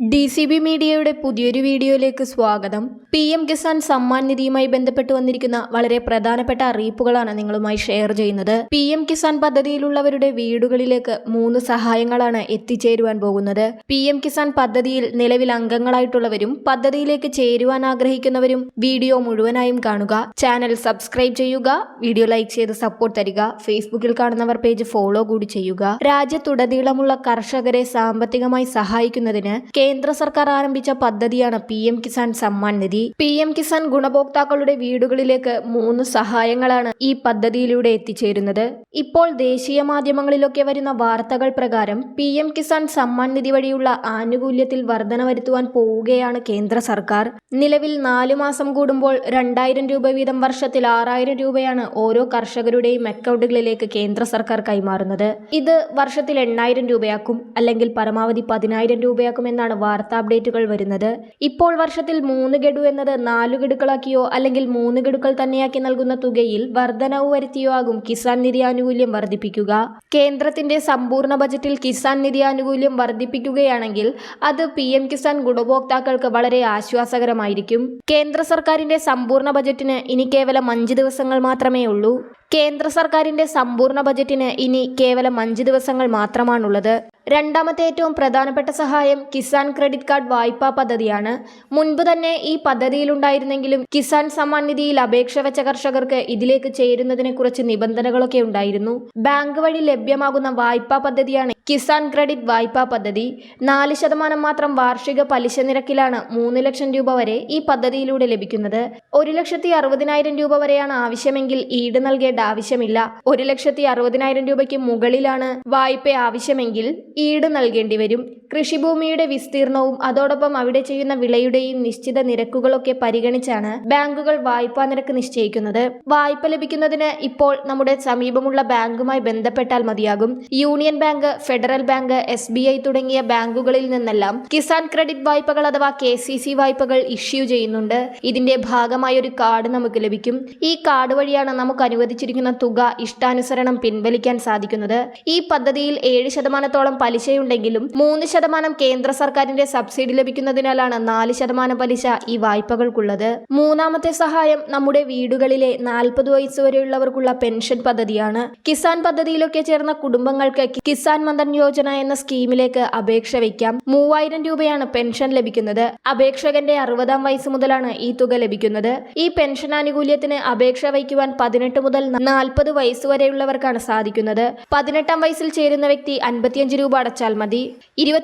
D C B മീഡിയയുടെ പുതിയൊരു വീഡിയോയിലേക്ക് സ്വാഗതം. പി എം കിസാൻ സമ്മാൻ നിധിയുമായി ബന്ധപ്പെട്ട് വന്നിരിക്കുന്ന വളരെ പ്രധാനപ്പെട്ട അറിയിപ്പുകളാണ് നിങ്ങളുമായി ഷെയർ ചെയ്യുന്നത്. പി എം കിസാൻ പദ്ധതിയിലുള്ളവരുടെ വീടുകളിലേക്ക് മൂന്ന് സഹായങ്ങളാണ് എത്തിച്ചേരുവാൻ പോകുന്നത്. പി എം കിസാൻ പദ്ധതിയിൽ നിലവിൽ അംഗങ്ങളായിട്ടുള്ളവരും പദ്ധതിയിലേക്ക് ചേരുവാൻ ആഗ്രഹിക്കുന്നവരും വീഡിയോ മുഴുവനായും കാണുക. ചാനൽ സബ്സ്ക്രൈബ് ചെയ്യുക വീഡിയോ ലൈക്ക് ചെയ്ത് സപ്പോർട്ട് തരിക ഫേസ്ബുക്കിൽ കാണുന്നവർ പേജ് ഫോളോ കൂടി ചെയ്യുക. രാജ്യത്തുടനീളമുള്ള കർഷകരെ സാമ്പത്തികമായി സഹായിക്കുന്നതിന് കേന്ദ്ര സർക്കാർ ആരംഭിച്ച പദ്ധതിയാണ് P M Kisan Samman Nidhi. P M Kisan ഗുണഭോക്താക്കളുടെ വീടുകളിലേക്ക് മൂന്ന് സഹായങ്ങളാണ് ഈ പദ്ധതിയിലൂടെ എത്തിച്ചേരുന്നത്. ഇപ്പോൾ ദേശീയ മാധ്യമങ്ങളിലൊക്കെ വരുന്ന വാർത്തകൾ പ്രകാരം പി എം കിസാൻ സമ്മാൻ നിധി വഴിയുള്ള ആനുകൂല്യത്തിൽ വർധന വരുത്തുവാൻ പോവുകയാണ് കേന്ദ്ര സർക്കാർ. നിലവിൽ നാലു മാസം കൂടുമ്പോൾ രണ്ടായിരം രൂപ വീതം വർഷത്തിൽ ആറായിരം രൂപയാണ് ഓരോ കർഷകരുടെയും അക്കൗണ്ടുകളിലേക്ക് കേന്ദ്ര സർക്കാർ കൈമാറുന്നത്. ഇത് വർഷത്തിൽ എണ്ണായിരം രൂപയാക്കും അല്ലെങ്കിൽ പരമാവധി പതിനായിരം രൂപയാക്കും എന്നാണ് വാർത്താ അപ്ഡേറ്റുകൾ വരുന്നത്. ഇപ്പോൾ വർഷത്തിൽ മൂന്ന് ഗഡു എന്നത് നാലു ഗഡുക്കളാക്കിയോ അല്ലെങ്കിൽ മൂന്ന് ഗഡുക്കൾ തന്നെയാക്കി നൽകുന്ന തുകയിൽ വർധനവ് വരുത്തിയോ ആകും കിസാൻ നിധി ആനുകൂല്യം വർദ്ധിപ്പിക്കുക. കേന്ദ്രത്തിന്റെ സമ്പൂർണ ബജറ്റിൽ കിസാൻ നിധി ആനുകൂല്യം വർദ്ധിപ്പിക്കുകയാണെങ്കിൽ അത് പി എം കിസാൻ ഗുണഭോക്താക്കൾക്ക് വളരെ ആശ്വാസകരമായിരിക്കും. കേന്ദ്ര സർക്കാരിന്റെ സമ്പൂർണ ബജറ്റിന് ഇനി കേവലം അഞ്ച് ദിവസങ്ങൾ മാത്രമേ ഉള്ളൂ. കേന്ദ്ര സർക്കാരിന്റെ സമ്പൂർണ ബജറ്റിന് ഇനി കേവലം അഞ്ച് ദിവസങ്ങൾ മാത്രമാണുള്ളത്. രണ്ടാമത്തെ ഏറ്റവും പ്രധാനപ്പെട്ട സഹായം കിസാൻ ക്രെഡിറ്റ് കാർഡ് വായ്പാ പദ്ധതിയാണ്. മുൻപ് തന്നെ ഈ പദ്ധതിയിലുണ്ടായിരുന്നെങ്കിലും കിസാൻ സമ്മാൻ നിധിയിൽ അപേക്ഷ വെച്ച കർഷകർക്ക് ഇതിലേക്ക് ചേരുന്നതിനെ കുറിച്ച് നിബന്ധനകളൊക്കെ ഉണ്ടായിരുന്നു. ബാങ്ക് വഴി ലഭ്യമാകുന്ന വായ്പാ പദ്ധതിയാണ് കിസാൻ ക്രെഡിറ്റ് വായ്പാ പദ്ധതി. നാല് ശതമാനം മാത്രം വാർഷിക പലിശ നിരക്കിലാണ് മൂന്ന് ലക്ഷം രൂപ വരെ ഈ പദ്ധതിയിലൂടെ ലഭിക്കുന്നത്. ഒരു ലക്ഷത്തി അറുപതിനായിരം രൂപ വരെയാണ് ആവശ്യമെങ്കിൽ ഈട് നൽകേണ്ട ആവശ്യമില്ല. ഒരു ലക്ഷത്തി അറുപതിനായിരം രൂപയ്ക്ക് മുകളിലാണ് വായ്പ ആവശ്യമെങ്കിൽ ഈട് നൽകേണ്ടി വരും. കൃഷിഭൂമിയുടെ വിസ്തീർണവും അതോടൊപ്പം അവിടെ ചെയ്യുന്ന വിളയുടെയും നിശ്ചിത നിരക്കുകളൊക്കെ പരിഗണിച്ചാണ് ബാങ്കുകൾ വായ്പാ നിരക്ക് നിശ്ചയിക്കുന്നത്. വായ്പ ലഭിക്കുന്നതിന് ഇപ്പോൾ നമ്മുടെ സമീപമുള്ള ബാങ്കുമായി ബന്ധപ്പെട്ടാൽ മതിയാകും. Union bank federal bank S തുടങ്ങിയ ബാങ്കുകളിൽ നിന്നെല്ലാം കിസാൻ ക്രെഡിറ്റ് വായ്പകൾ അഥവാ കെ വായ്പകൾ ഇഷ്യൂ ചെയ്യുന്നുണ്ട്. ഇതിന്റെ ഭാഗമായ ഒരു കാർഡ് നമുക്ക് ലഭിക്കും. ഈ കാർഡ് വഴിയാണ് നമുക്ക് അനുവദിച്ചിരിക്കുന്ന തുക ഇഷ്ടാനുസരണം പിൻവലിക്കാൻ സാധിക്കുന്നത്. ഈ പദ്ധതിയിൽ ഏഴ് ശതമാനത്തോളം പലിശയുണ്ടെങ്കിലും മൂന്ന് ശതമാനം കേന്ദ്ര സർക്കാരിന്റെ സബ്സിഡി ലഭിക്കുന്നതിനാലാണ് നാല് ശതമാനം പലിശ ഈ വായ്പകൾക്കുള്ളത്. മൂന്നാമത്തെ സഹായം നമ്മുടെ വീടുകളിലെ നാൽപ്പത് വയസ്സ് വരെയുള്ളവർക്കുള്ള പെൻഷൻ പദ്ധതിയാണ്. കിസാൻ പദ്ധതിയിലൊക്കെ ചേർന്ന കുടുംബങ്ങൾക്ക് കിസാൻ മന്ദൻ യോജന എന്ന സ്കീമിലേക്ക് അപേക്ഷ വയ്ക്കാം. മൂവായിരം രൂപയാണ് പെൻഷൻ ലഭിക്കുന്നത്. അപേക്ഷകന്റെ അറുപതാം വയസ്സ് മുതലാണ് ഈ തുക ലഭിക്കുന്നത്. ഈ പെൻഷൻ ആനുകൂല്യത്തിന് അപേക്ഷ വയ്ക്കുവാൻ പതിനെട്ട് മുതൽ നാൽപ്പത് വയസ്സ് വരെയുള്ളവർക്കാണ് സാധിക്കുന്നത്. പതിനെട്ടാം വയസ്സിൽ ചേരുന്ന വ്യക്തി അൻപത്തിയഞ്ച് രൂപ അടച്ചാൽ മതി.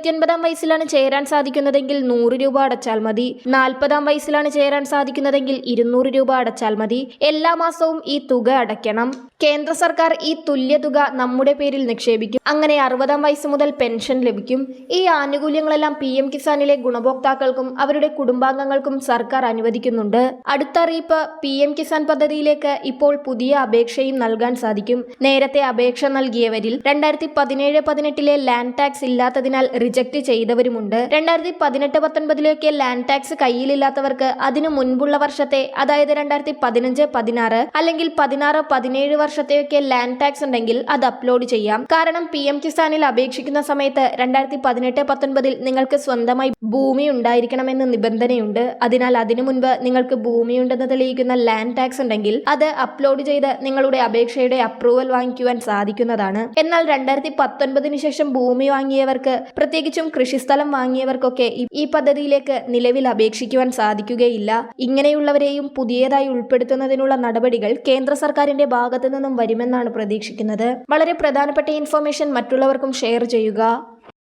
ഇരുപത്തിയൊൻപതാം വയസ്സിലാണ് ചേരാൻ സാധിക്കുന്നതെങ്കിൽ നൂറ് രൂപ അടച്ചാൽ മതി. നാൽപ്പതാം വയസ്സിലാണ് ചേരാൻ സാധിക്കുന്നതെങ്കിൽ ഇരുന്നൂറ് രൂപ അടച്ചാൽ മതി. എല്ലാ മാസവും ഈ തുക അടയ്ക്കണം. കേന്ദ്ര സർക്കാർ ഈ തുല്യതുക നമ്മുടെ പേരിൽ നിക്ഷേപിക്കും. അങ്ങനെ അറുപതാം വയസ്സ് മുതൽ പെൻഷൻ ലഭിക്കും. ഈ ആനുകൂല്യങ്ങളെല്ലാം പി എം കിസാനിലെ ഗുണഭോക്താക്കൾക്കും അവരുടെ കുടുംബാംഗങ്ങൾക്കും സർക്കാർ അനുവദിക്കുന്നുണ്ട്. അടുത്ത അറിയിപ്പ് പി എം കിസാൻ പദ്ധതിയിലേക്ക് ഇപ്പോൾ പുതിയ അപേക്ഷയും നൽകാൻ സാധിക്കും. നേരത്തെ അപേക്ഷ നൽകിയവരിൽ രണ്ടായിരത്തി പതിനേഴ് പതിനെട്ടിലെ ലാൻഡ് ടാക്സ് ഇല്ലാത്തതിനാൽ റിജക്ട് ചെയ്തവരുമുണ്ട്. രണ്ടായിരത്തി പതിനെട്ട് പത്തൊൻപതിലൊക്കെ ലാൻഡ് ടാക്സ് കയ്യിലില്ലാത്തവർക്ക് അതിനു മുൻപുള്ള വർഷത്തെ അതായത് രണ്ടായിരത്തി പതിനഞ്ച് പതിനാറ് അല്ലെങ്കിൽ പതിനാറ് പതിനേഴ് വർഷത്തെയൊക്കെ ലാൻഡ് ടാക്സ് ഉണ്ടെങ്കിൽ അത് അപ്ലോഡ് ചെയ്യാം. കാരണം പി എം കിസാനിൽ അപേക്ഷിക്കുന്ന സമയത്ത് രണ്ടായിരത്തി പതിനെട്ട് പത്തൊൻപതിൽ നിങ്ങൾക്ക് സ്വന്തമായി ഭൂമി ഉണ്ടായിരിക്കണമെന്ന് നിബന്ധനയുണ്ട്. അതിനാൽ അതിനു മുൻപ് നിങ്ങൾക്ക് ഭൂമിയുണ്ടെന്ന് തെളിയിക്കുന്ന ലാൻഡ് ടാക്സ് ഉണ്ടെങ്കിൽ അത് അപ്ലോഡ് ചെയ്ത് നിങ്ങളുടെ അപേക്ഷയുടെ അപ്രൂവൽ വാങ്ങിക്കുവാൻ സാധിക്കുന്നതാണ്. എന്നാൽ രണ്ടായിരത്തി പത്തൊൻപതിനു ശേഷം ഭൂമി വാങ്ങിയവർക്ക് പ്രത്യേകിച്ചും കൃഷിസ്ഥലം വാങ്ങിയവർക്കൊക്കെ ഈ- പദ്ധതിയിലേക്ക് നിലവിൽ അപേക്ഷിക്കുവാൻ സാധിക്കുകയില്ല. ഇങ്ങനെയുള്ളവരെയും പുതിയതായി ഉൾപ്പെടുത്തുന്നതിനുള്ള നടപടികൾ കേന്ദ്ര സർക്കാരിന്റെ ഭാഗത്തു നിന്നും വരുമെന്നാണ് പ്രതീക്ഷിക്കുന്നത്. വളരെ പ്രധാനപ്പെട്ട ഇൻഫർമേഷൻ മറ്റുള്ളവർക്കും ഷെയർ ചെയ്യുക.